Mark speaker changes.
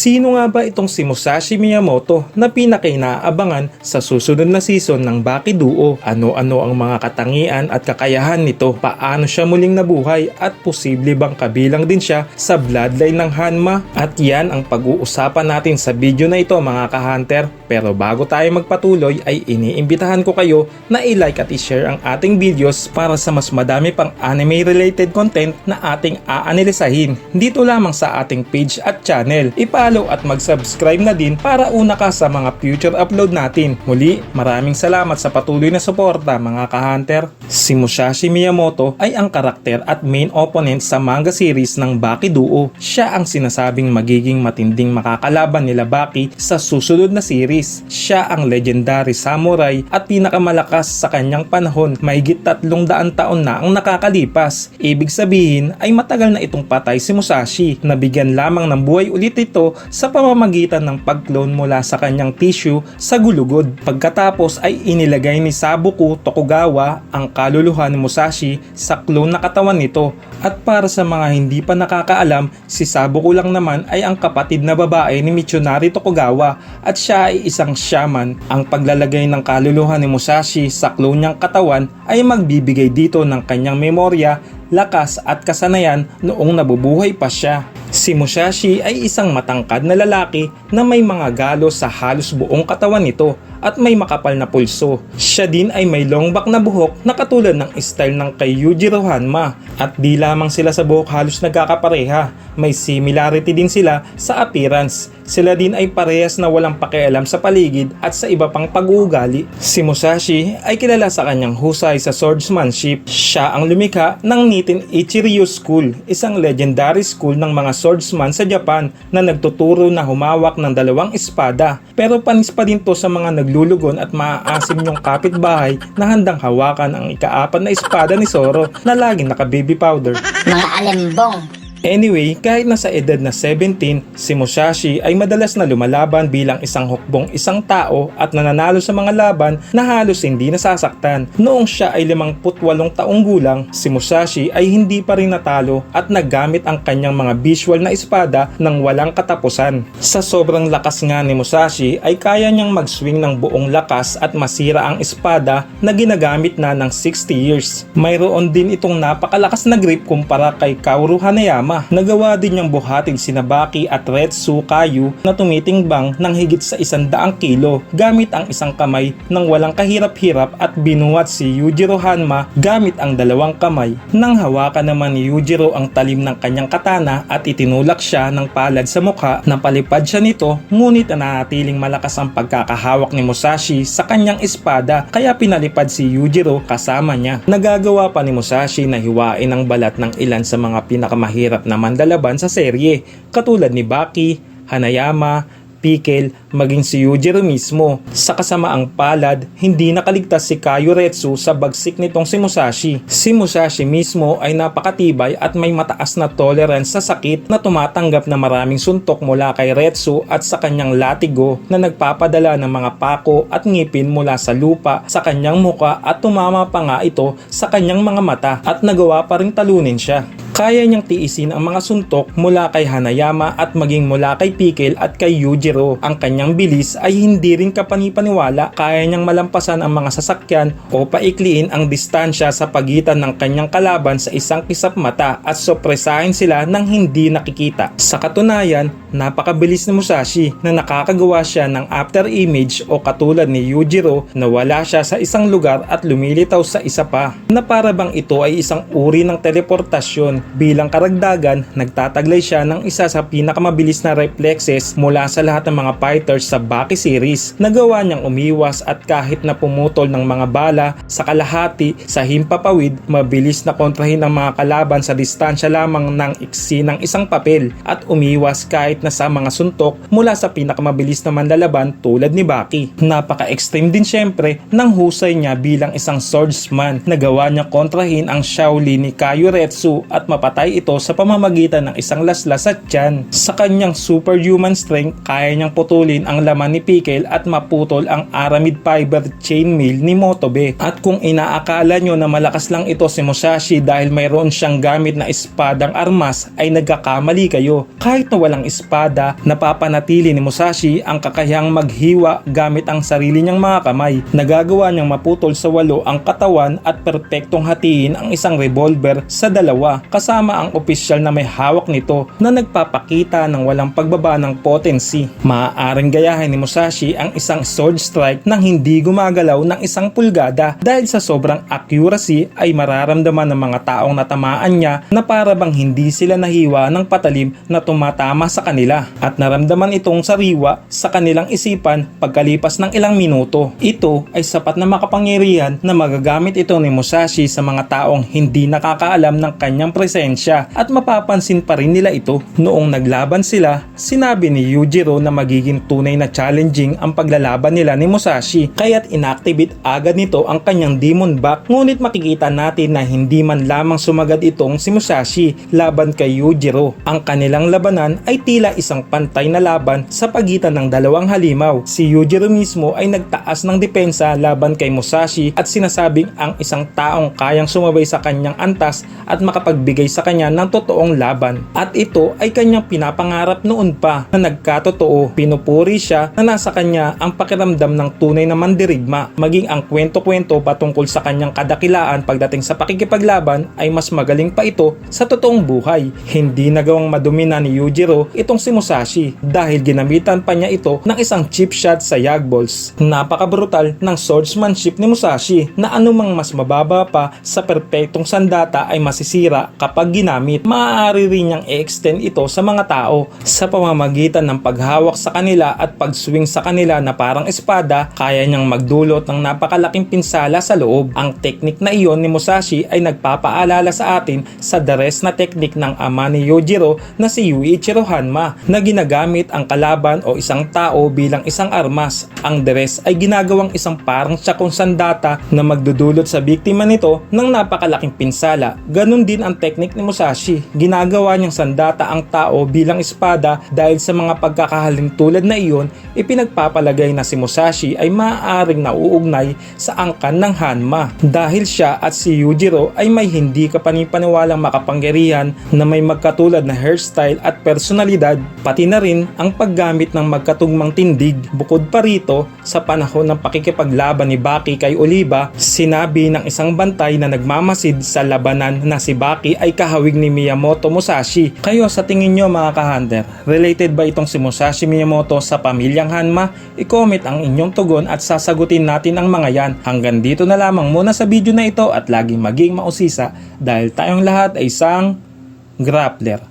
Speaker 1: Sino nga ba itong si Musashi Miyamoto na pinakainaabangan sa susunod na season ng Baki Duo? Ano-ano ang mga katangian at kakayahan nito? Paano siya muling nabuhay at posible bang kabilang din siya sa bloodline ng Hanma? At yan ang pag-uusapan natin sa video na ito mga ka-hunter. Pero bago tayo magpatuloy ay iniimbitahan ko kayo na i-like at i-share ang ating videos para sa mas madami pang anime related content na ating aanalisahin dito lamang sa ating page at channel. I-follow at mag-subscribe na din para una ka sa mga future upload natin. Muli, maraming salamat sa patuloy na suporta mga ka-hunter. Si Musashi Miyamoto ay ang karakter at main opponent sa manga series ng Baki Duo. Siya ang sinasabing magiging matinding makakalaban nila Baki sa susunod na series. Siya ang legendary samurai at pinakamalakas sa kanyang panahon. Mahigit tatlong daan taon na ang nakakalipas. Ibig sabihin ay matagal na itong patay si Musashi. Nabigyan lamang ng buhay ulit ito sa pamamagitan ng pag-clone mula sa kanyang tissue sa gulugod. Pagkatapos ay inilagay ni Sabuku Tokugawa ang kaluluha ni Musashi sa clone na katawan nito. At para sa mga hindi pa nakakaalam, si Sabuku lang naman ay ang kapatid na babae ni Michunari Tokugawa at siya ay isang shaman. Ang paglalagay ng kaluluha ni Musashi sa clone niyang katawan ay magbibigay dito ng kanyang memorya lakas at kasanayan noong nabubuhay pa siya. Si Musashi ay isang matangkad na lalaki na may mga galos sa halos buong katawan nito at may makapal na pulso. Siya din ay may long back na buhok na katulad ng style ng kay Yujiro Hanma at di lamang sila sa buhok halos nagkakapareha. May similarity din sila sa appearance. Sila din ay parehas na walang pakialam sa paligid at sa iba pang pag-uugali. Si Musashi ay kilala sa kanyang husay sa swordsmanship. Siya ang lumikha ng Nitin Ichiryu School, isang legendary school ng mga swordsman sa Japan na nagtuturo na humawak ng dalawang espada. Pero panis pa din to sa mga naglulugon at maaasim yung kapitbahay na handang hawakan ang ikaapat na espada ni Zoro na laging naka-baby powder.
Speaker 2: Mga alembong.
Speaker 1: Anyway, kahit nasa edad na 17, si Musashi ay madalas na lumalaban bilang isang hukbong isang tao at nananalo sa mga laban na halos hindi nasasaktan. Noong siya ay 58 taong gulang, si Musashi ay hindi pa rin natalo at naggamit ang kanyang mga visual na espada ng walang katapusan. Sa sobrang lakas nga ni Musashi ay kaya niyang mag-swing ng buong lakas at masira ang espada na ginagamit na ng 60 years. Mayroon din itong napakalakas na grip kumpara kay Kaoru Hanayama. Nagawa din niyang buhatin si Nabaki at Retsu Kayu na tumitingbang ng higit sa isandaang kilo gamit ang isang kamay nang walang kahirap-hirap at binuhat si Yujiro Hanma gamit ang dalawang kamay. Nang hawakan naman ni Yujiro ang talim ng kanyang katana at itinulak siya ng palad sa mukha, napalipad siya nito ngunit nanatiling malakas ang pagkakahawak ni Musashi sa kanyang espada kaya pinalipad si Yujiro kasama niya. Nagagawa pa ni Musashi na hiwain ang balat ng ilan sa mga pinakamahirap na mandalaban sa serye katulad ni Baki, Hanayama, Pikel, maging si Yujiro mismo. Sa kasamaang palad, hindi nakaligtas si Kayo Retsu sa bagsik nitong si Musashi. Si Musashi mismo ay napakatibay at may mataas na tolerance sa sakit na tumatanggap na maraming suntok mula kay Retsu at sa kanyang latigo na nagpapadala ng mga pako at ngipin mula sa lupa sa kanyang muka at tumama pa nga ito sa kanyang mga mata at nagawa pa ring talunin siya. Kaya niyang tiisin ang mga suntok mula kay Hanayama at maging mula kay Pikel at kay Yujiro. Ang kanyang bilis ay hindi rin kapanipaniwala. Kaya niyang malampasan ang mga sasakyan o paikliin ang distansya sa pagitan ng kanyang kalaban sa isang kisap mata at sopresahin sila ng hindi nakikita. Sa katunayan, napakabilis ni Musashi na nakakagawa siya ng after image o katulad ni Yujiro na wala siya sa isang lugar at lumilitaw sa isa pa. Na para bang ito ay isang uri ng teleportasyon Bilang karagdagan, nagtataglay siya ng isa sa pinakamabilis na reflexes mula sa lahat ng mga fighters sa Baki series. Nagawa niyang umiwas at kahit na pumutol ng mga bala sa kalahati sa himpapawid, mabilis na kontrahin ang mga kalaban sa distansya lamang ng iksi ng isang papel at umiwas kahit na sa mga suntok mula sa pinakamabilis na manlalaban tulad ni Baki. Napaka-extreme din syempre ng husay niya bilang isang swordsman. Nagawa niya kontrahin ang Shaolin ni Kayo Retsu at mapatay ito sa pamamagitan ng isang laslas sa tiyan. Sa kanyang superhuman strength, kaya niyang putulin ang laman ni Pickle at maputol ang aramid fiber chainmail ni Motobe. At kung inaakala nyo na malakas lang ito si Musashi dahil mayroon siyang gamit na espadang armas ay nagkakamali kayo. Kahit na walang espada, napapanatili ni Musashi ang kakayahang maghiwa gamit ang sarili niyang mga kamay. Nagagawa niyang maputol sa walo ang katawan at perpektong hatiin ang isang revolver sa dalawa kasama ang opisyal na may hawak nito na nagpapakita ng walang pagbaba ng potency. Maaaring gayahin ni Musashi ang isang sword strike nang hindi gumagalaw ng isang pulgada dahil sa sobrang accuracy ay mararamdaman ng mga taong natamaan niya na para bang hindi sila nahiwa ng patalim na tumatama sa kanila at naramdaman itong sariwa sa kanilang isipan pagkalipas ng ilang minuto. Ito ay sapat na makapangyarihan na magagamit ito ni Musashi sa mga taong hindi nakakaalam ng kanyang presensya at mapapansin pa rin nila ito. Noong naglaban sila, sinabi ni Yujiro na magiging tunay na challenging ang paglalaban nila ni Musashi kaya't inactivate agad nito ang kanyang demon back ngunit makikita natin na hindi man lamang sumagad itong si Musashi laban kay Yujiro. Ang kanilang labanan ay tila isang pantay na laban sa pagitan ng dalawang halimaw. Si Yujiro mismo ay nagtaas ng depensa laban kay Musashi at sinasabing ang isang taong kayang sumabay sa kanyang antas at makapagbigay sa kanya ng totoong laban. At ito ay kanyang pinapangarap noon pa na nagkatotoo. Pinupuri siya na nasa kanya ang pakiramdam ng tunay na mandirigma. Maging ang kwento-kwento patungkol sa kanyang kadakilaan pagdating sa pakikipaglaban ay mas magaling pa ito sa totoong buhay. Hindi nagawang madumina ni Yujiro itong si Musashi dahil ginamitan pa niya ito ng isang chip shot sa Yagballs. Napaka-brutal ng swordsmanship ni Musashi na anumang mas mababa pa sa perpektong sandata ay masisira kapag ginamit. Maaari rin niyang i-extend ito sa mga tao sa pamamagitan ng paghawak sa kanila at pagswing sa kanila na parang espada, kaya niyang magdulot ng napakalaking pinsala sa loob. Ang teknik na iyon ni Musashi ay nagpapaalala sa atin sa dares na teknik ng ama ni Yojiro na si Yuichiro Hanma na ginagamit ang kalaban o isang tao bilang isang armas. Ang dares ay ginagawang isang parang tsakong na magdudulot sa biktima nito ng napakalaking pinsala. Ganon din ang teknik ni Musashi. Ginagawa niyang sandata ang tao bilang espada dahil sa mga pagkakahalin tulad na iyon, ipinagpapalagay na si Musashi ay maaaring nauugnay sa angkan ng Hanma. Dahil siya at si Yujiro ay may hindi kapanipaniwalang makapangyarihan na may magkatulad na hairstyle at personalidad, pati na rin ang paggamit ng magkatugmang tindig. Bukod pa rito, sa panahon ng pakikipaglaban ni Baki kay Oliva, sinabi ng isang bantay na nagmamasid sa labanan na si Baki ay kahawig ni Miyamoto Musashi. Kayo sa tingin nyo mga ka-hunter, related ba itong si Musashi Miyamoto sa pamilyang Hanma? I-comment ang inyong tugon at sasagutin natin ang mga yan. Hanggang dito na lamang muna sa video na ito at laging maging mausisa dahil tayong lahat ay isang grappler.